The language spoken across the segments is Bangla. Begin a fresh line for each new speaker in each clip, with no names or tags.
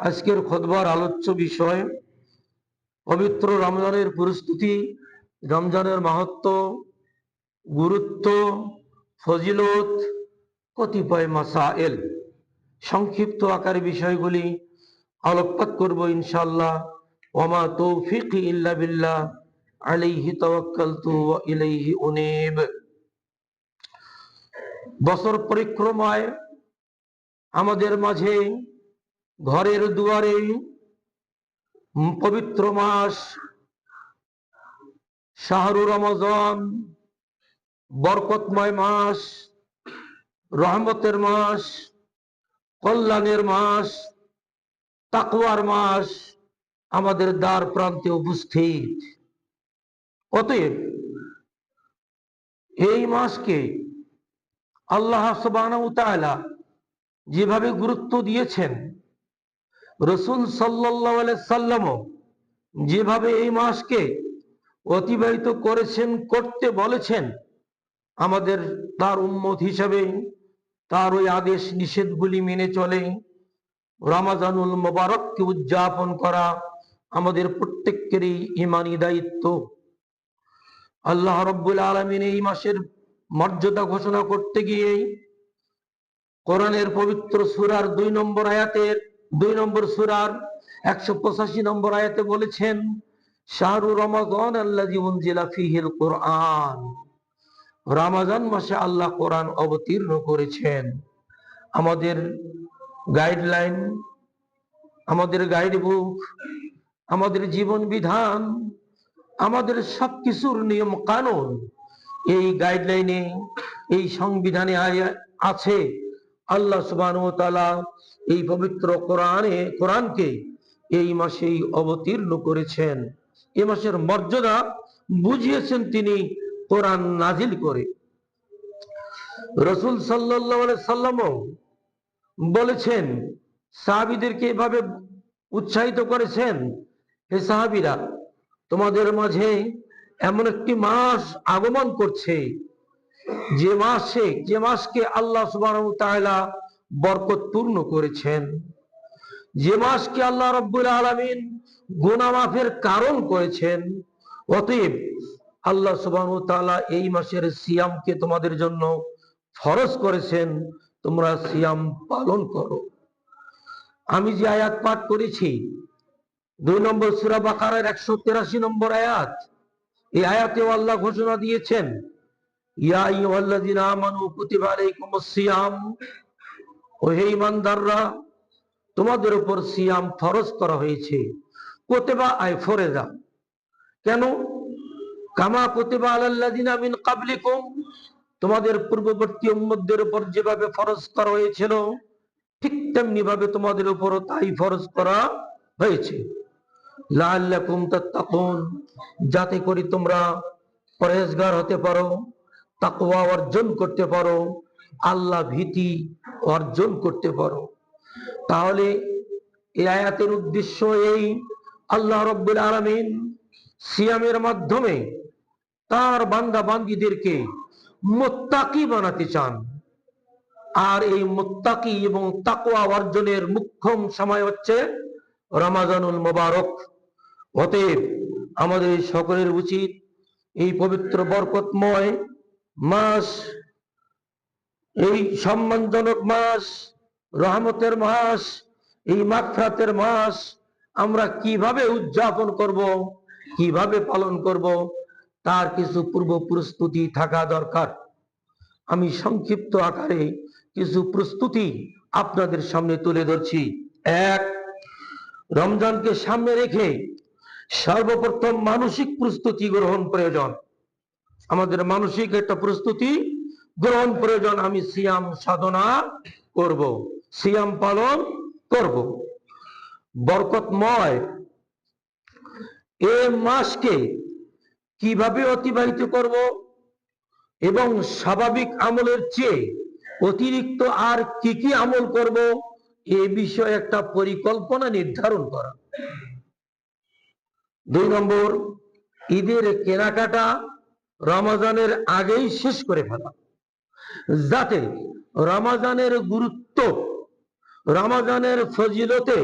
আজকের খোদবার আলোচ্য বিষয়, পবিত্র রমজানের প্রস্তুতি, রমজানের মাহাত্ম, গুরুত্ব, ফজিলত, কতিপয় মাসাইল সংক্ষিপ্ত আকারে বিষয়গুলি আলোকপাত করব ইনশাল্লাহ ওমা তৌফিক ইল্লা বিল্লাহ, আলাইহি তাওয়াক্কালতু ওয়া ইলাইহি উনীব। বছর পরিক্রমায় আমাদের মাঝে ঘরের দুয়ারে পবিত্র মাস, শাহরু রমজান, বরকতময় মাস, রহমতের মাস, কল্যাণের মাস, তাকওয়ার মাস আমাদের দ্বার প্রান্তে উপস্থিত। অতএব এই মাসকে আল্লাহ ওয়া যেভাবে গুরুত্ব দিয়েছেন রসুল সাল্লাহ যেভাবে এই মাসকে অতিবাহিত করেছেন, করতে বলেছেন, আমাদের তার উম্মত হিসাবে, তার ওই আদেশ নিষেধগুলি মেনে চলে, রামাজানুল মোবারককে উদযাপন করা আমাদের প্রত্যেকেরই ইমানি দায়িত্ব। আল্লাহ রব্বুল আলমিন এই মাসের মর্যাদা ঘোষণা করতে গিয়ে, কোরআনের পবিত্র সুরার দুই নম্বর আয়াতের দুই নম্বর সুরার একশো পঁচাশি নম্বর আয়াতে বলেছেন, শাহরু রমাজান আল্লাহ উনজিলা ফিহিল কোরআন। রামাজান মাসে আল্লাহ কোরআন অবতীর্ণ করেছেন। আমাদের গাইডলাইন, আমাদের গাইড বুক আমাদের জীবন বিধান, আমাদের সবকিছুর নিয়ম কানুন, এই গাইডলাইনে, এই সংবিধানে আছে। আল্লাহ তাআলা এই পবিত্র কোরআনে, কোরআনকে এই মাসেই অবতীর্ণ করেছেন। এ মাসের মর্যাদা বুঝিয়েছেন তিনি কোরআন নাজিল করে। রসুল সাল্লামও বলেছেন, সাহাবীদেরকে এভাবে উৎসাহিত করেছেন, হে সাহাবিরা, তোমাদের মাঝে এমন একটি মাস আগমন করছে, যে মাসে, যে মাসকে আল্লাহ তাআলা বরকতপূর্ণ করেছেন। যে মাসকে আল্লাহ রব্বুল আলামিন গুনাহ মাফের কারণ করেছেন, অতএব আল্লাহ সুবহানাহু ওয়া তাআলা এই মাসের সিয়ামকে তোমাদের জন্য ফরজ করেছেন, তোমরা সিয়াম পালন করো। আমি যে আয়াত পাঠ করেছি, দুই নম্বর সূরা বাকারার একশো তেরাশি নম্বর আয়াত, এই আয়াতেও আল্লাহ ঘোষণা দিয়েছেন, ইয়া আইয়ুহাল্লাযীনা আমানু কুতিবা আলাইকুমুস সিয়াম ও হে ঈমানদাররা তোমাদের উপর সিয়াম ফরজ করা হয়েছে। কুতিবা আই ফরজা। কেন? কামা কুতিবা আলাল্লাযীনা মিন ক্বাবলিকুম। তোমাদের পূর্ববর্তী উম্মতদের উপর যেভাবে ফরজ করা হয়েছিল, ঠিক তেমনি ভাবে তোমাদের উপরও তাই ফরজ করা হয়েছে। লাআল্লাকুম তাত্তাকুন। যাতে করে তোমরা পরেজগার হতে পারো, তাকওয়া অর্জন করতে পারো আল্লাহ ভীতি অর্জন করতে পারো। তাহলে এই আয়াতের উদ্দেশ্য এই, আল্লাহ রব্বুল আলামিন সিয়ামের মাধ্যমে তার বান্দা বান্দিদেরকে মোত্তাকি বানাতে চান। আর এই মোত্তাকি এবং তাকওয়া অর্জনের মুখ্যম সময় হচ্ছে রমাজানুল মোবারক। অতএব আমাদের সকলের উচিত এই পবিত্র বরকতময় মাস এই সম্মানজনক মাস, রহমতের মাস, এই মাগফিরাতের মাস আমরা কীভাবে উদযাপন করব, কীভাবে পালন করব, তার কিছু পূর্ব প্রস্তুতি থাকা দরকার। আমি সংক্ষিপ্ত আকারে কিছু প্রস্তুতি আপনাদের সামনে তুলে ধরছি। এক, রমজানকে সামনে রেখে সর্বপ্রথম মানসিক প্রস্তুতি গ্রহণ প্রয়োজন। আমাদের মানসিক একটা প্রস্তুতি গ্রহণ প্রয়োজন, আমি সিয়াম সাধনা করব, সিয়াম পালন করব। বরকতময় এ মাসকে কীভাবে অতিবাহিত করব এবং স্বাভাবিক আমলের চেয়ে অতিরিক্ত আর কি কি আমল করব, এ বিষয়ে একটা পরিকল্পনা নির্ধারণ করা। দুই নম্বর, ঈদের কেনাকাটা রমাজানের আগেই শেষ করে ফেলা। যাতে রমাজানের গুরুত্ব, রমাজানের ফজিলতে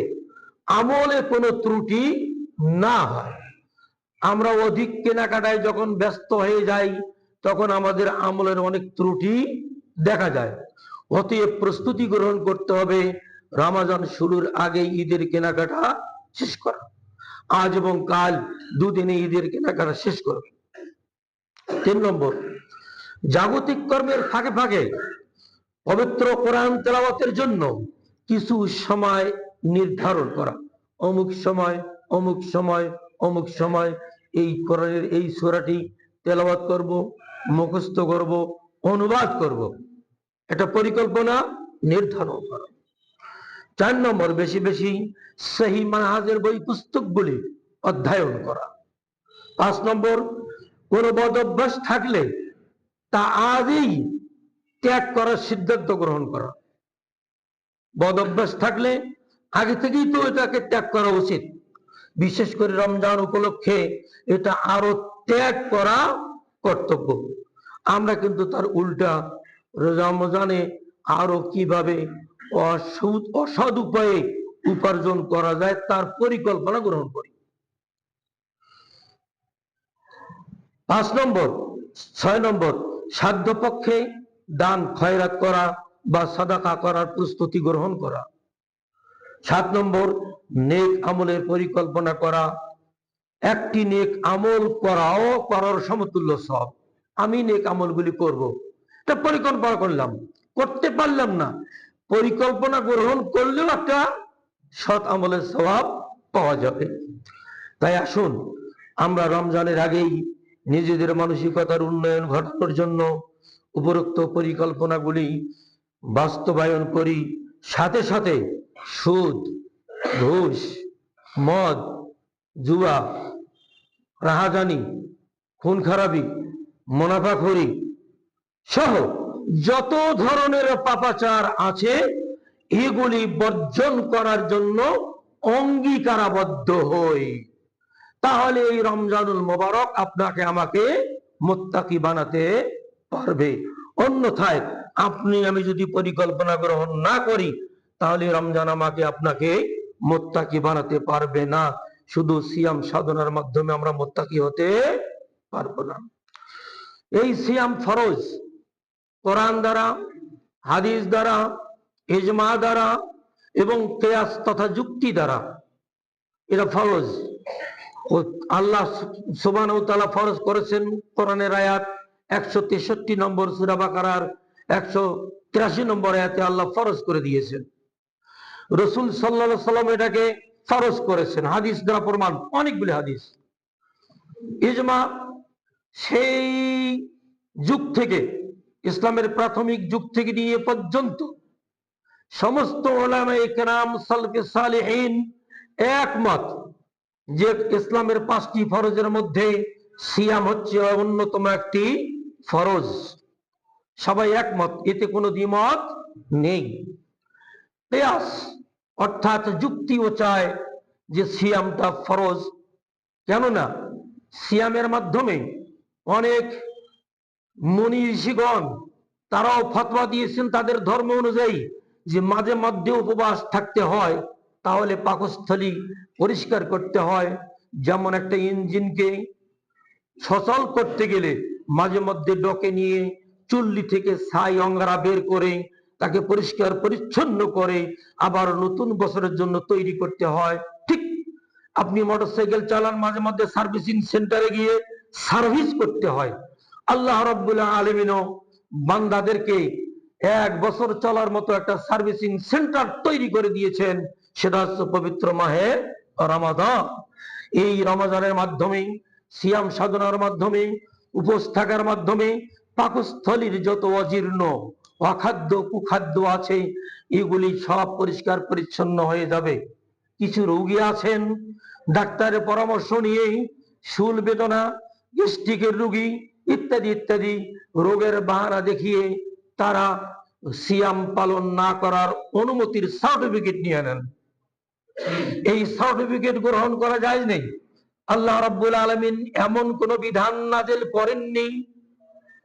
আমলে কোনো ত্রুটি না হয়। আমরা অধিক কেনাকাটায় যখন ব্যস্ত হয়ে যাই, তখন আমাদের আমলের অনেক ত্রুটি দেখা যায়। অতএব প্রস্তুতি গ্রহণ করতে হবে, রামাজান শুরুর আগে ঈদের কেনাকাটা শেষ করা। আজ এবং কাল দুদিনে ঈদের কেনাকাটা শেষ করবে। তিন নম্বর জাগতিক কর্মের ফাঁকে ফাঁকে পবিত্র কোরআন তেলাওয়াতের জন্য কিছু সময় নির্ধারণ করা। অমুক সময় অমুক সময় অমুক সময় এই কোরআনের এই সূরাটি তেলাওয়াত করব, মুখস্থ করব, অনুবাদ করব। এটা পরিকল্পনা নির্ধারণ করা। চার নম্বর, বেশি বেশি সেই মানহাজের বই পুস্তকগুলি অধ্যয়ন করা। পাঁচ নম্বর, কোন বদ অভ্যাস থাকলে তা আজই ত্যাগ করার সিদ্ধান্ত গ্রহণ করা। বদ অভ্যাস থাকলে আগে থেকেই তো এটাকে ত্যাগ করা উচিত। বিশেষ করে রমজান উপলক্ষে এটা আরও ত্যাগ করা কর্তব্য। আমরা কিন্তু তার উল্টা রমজানে আরও কীভাবে অসৎ উপায়ে উপার্জন করা যায় তার পরিকল্পনা গ্রহণ করি। পাঁচ নম্বর, ছয় নম্বর সাধ্য পক্ষে দান, খয়রাত করা বা সাদাকা করার প্রস্তুতি গ্রহণ করা। সাত নম্বর, নেক আমলের পরিকল্পনা করা। একটি নেক আমল করাও করার সমতুল্য সব। আমি নেক আমলগুলি করব। এটা পরিকল্পনা করলাম। করতে পারলাম না। পরিকল্পনা গ্রহণ করলেও একটা সৎ আমলের স্বভাব পাওয়া যাবে। তাই আসুন, আমরা রমজানের আগেই নিজেদের মানসিকতার উন্নয়ন ঘটানোর জন্য উপরোক্ত পরিকল্পনাগুলি বাস্তবায়ন করি। সাথে সাথে সুদ, ঘুষ, মদ, জুয়া, রাহাজানি খুন খারাপি মুনাফাখড়ি সহ যত ধরনের পাপাচার আছে, এগুলি বর্জন করার জন্য অঙ্গীকারাবদ্ধ হই। তাহলে এই রমজানুল মোবারক আপনাকে আমাকে মোত্তাকি বানাতে পারবে। অন্যথায় আপনি, আমি যদি পরিকল্পনা গ্রহণ না করি, তাহলে রমজান আমাকে আপনাকে মোত্তাকি বানাতে পারবে না। শুধু সিয়াম সাধনার মাধ্যমে আমরা মোত্তাকি হতে পারব না। এই সিয়াম ফরজ, কোরআন দ্বারা, হাদিস দ্বারা, ইজমা দ্বারা এবং কেয়াস তথা যুক্তি দ্বারা, এটা ফরজ। আল্লাহ সুবান ফরজ করেছেন কোরআনের আয়াত একশো তেষট্টি নম্বর সুরাবাকার একশো তিরাশি নম্বর আয়াতে আল্লাহ ফরজ করে দিয়েছেন। রসুল সাল্লা সাল্লাম এটাকে ফরজ করেছেন। হাদিস দ্বারা প্রমাণ, অনেকগুলি হাদিস। ইজমা সেই যুগ থেকে, ইসলামের প্রাথমিক যুগ থেকে নিয়ে পর্যন্ত সমস্ত ওলামা একরাম সালফে সালেহীন একমত। যে ইসলামের পাঁচটি ফরজের মধ্যে সিয়াম হচ্ছে অন্যতম একটি ফরজ। সবাই একমত, এতে কোনো দ্বিমত নেই। পেয়াস অর্থাৎ যুক্তিও চায় যে সিয়ামটা ফরজ। কেননা সিয়ামের মাধ্যমে অনেক মুনি ঋষিগণ তারাও ফতোয়া দিয়েছেন তাদের ধর্ম অনুযায়ী যে মাঝে মধ্যে উপবাস থাকতে হয়। তাহলে পাকস্থলী পরিষ্কার করতে হয়। যেমন একটা ইঞ্জিনকে সচল করতে গেলে মাঝে মধ্যে ডকে নিয়ে চুল্লি থেকে ছাই অঙ্গারা বের করে তাকে পরিষ্কার পরিচ্ছন্ন করে আবার নতুন বছরের জন্য তৈরি করতে হয়। ঠিক আপনি মোটরসাইকেল চালান, মাঝে মধ্যে সার্ভিসিং সেন্টারে গিয়ে সার্ভিস করতে হয়। আল্লাহ রব্বুল্লাহ আলমিনও বান্দাদেরকে এক বছর চলার মতো একটা সার্ভিসিং সেন্টার তৈরি করে দিয়েছেন। সেটা হচ্ছে পবিত্র মাহের রমাদান। এই রমাদানের মাধ্যমে, সিয়াম সাধনার মাধ্যমে, উপোস থাকার মাধ্যমে পাকস্থলীর যত অজীর্ণ অখাদ্য কুখাদ্য আছে, এগুলি সব পরিষ্কার পরিচ্ছন্ন হয়ে যাবে। কিছু রোগী আছেন, ডাক্তারের পরামর্শ নিয়ে শুল বেদনা, গ্যাস্ট্রিকের রোগী ইত্যাদি ইত্যাদি রোগের বাহানা দেখিয়ে তারা সিয়াম পালন না করার অনুমতির সার্টিফিকেট নিয়ে নেন। এই সার্টিফিকেট গ্রহণ করা যায় নেই। আল্লাহ রাব্বুল আলমিন এমন কোন বিধান নাজেল করেননি।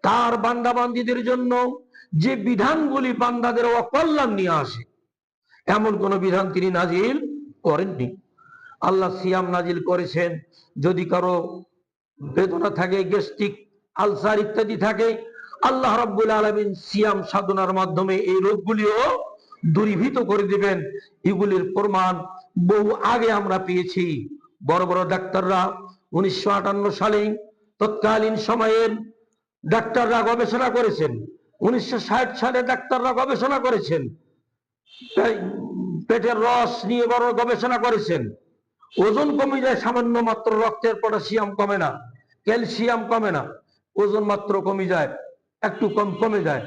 তার বান্দাবান্দিদের জন্য যে বিধানগুলি বান্দাদের অকল্যাণ নিয়ে আসে, এমন কোন বিধান তিনি নাজিল করেননি। আল্লাহ সিয়াম নাজিল করেছেন। যদি কারও বেদনা থাকে, গ্যাস্ট্রিক, আলসার ইত্যাদি থাকে, আল্লাহ রাব্বুল আলামিন সিয়াম সাধনার মাধ্যমে এই রোগগুলিও দূরীভূত করে দিবেন। এগুলির প্রমাণ বহু আগে আমরা পেয়েছি। বড় বড় ডাক্তাররা উনিশশো আটান্ন সালে তৎকালীন সময়ের ডাক্তাররা গবেষণা করেছেন। উনিশশো ষাট সালে ডাক্তাররা গবেষণা করেছেন। পেটের রস নিয়ে বড় গবেষণা করেছেন। ওজন কমে যায় সামান্য মাত্র, রক্তের পটাশিয়াম কমে না, ক্যালসিয়াম কমে না, ওজন মাত্র কমে যায়, একটু কম কমে যায়।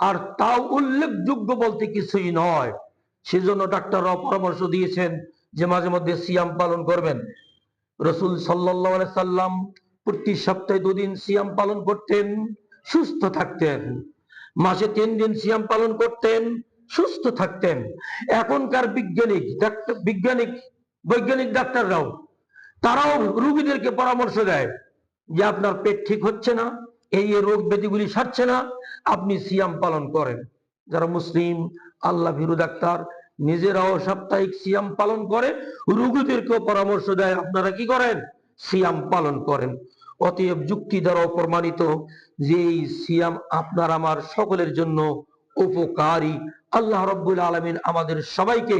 আর তাও উল্লেখযোগ্য বলতে কিছুই নয়। সেজন্য ডাক্তাররাও পরামর্শ দিয়েছেন যে মাঝে মধ্যে সিয়াম পালন করবেন। রসুল সাল্লাহ সাল্লাম প্রতি সপ্তাহে দুদিন সিয়াম পালন করতেন, সুস্থ থাকতেন। মাসে তিন দিন সিয়াম পালন করতেন, সুস্থ থাকতেন। এখনকার বিজ্ঞানিক বিজ্ঞানিক, বৈজ্ঞানিক ডাক্তাররাও, তারাও রুগীদেরকে পরামর্শ দেয় যে আপনার পেট ঠিক হচ্ছে না এই রোগ ব্যাধিগুলি সারছে না, আপনি সিয়াম পালন করেন। যারা মুসলিম, আল্লাহ ভীরু ডাক্তার, নিজেরাও সাপ্তাহিক সিয়াম পালন করে, রুগীদেরকেও পরামর্শ দেয়, আপনারা কি করেন? সিয়াম পালন করেন। অতএব যুক্তি দ্বারাও প্রমাণিত যে এই সিয়াম আপনার আমার সকলের জন্য উপকারী। আল্লাহ রব্বুল আলমিন আমাদের সবাইকে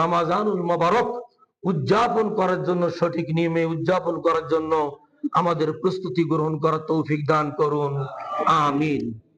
রমাজানুল মোবারক উদযাপন করার জন্য, সঠিক নিয়মে উদযাপন করার জন্য আমাদের প্রস্তুতি গ্রহণ করার তৌফিক দান করুন। আমিন।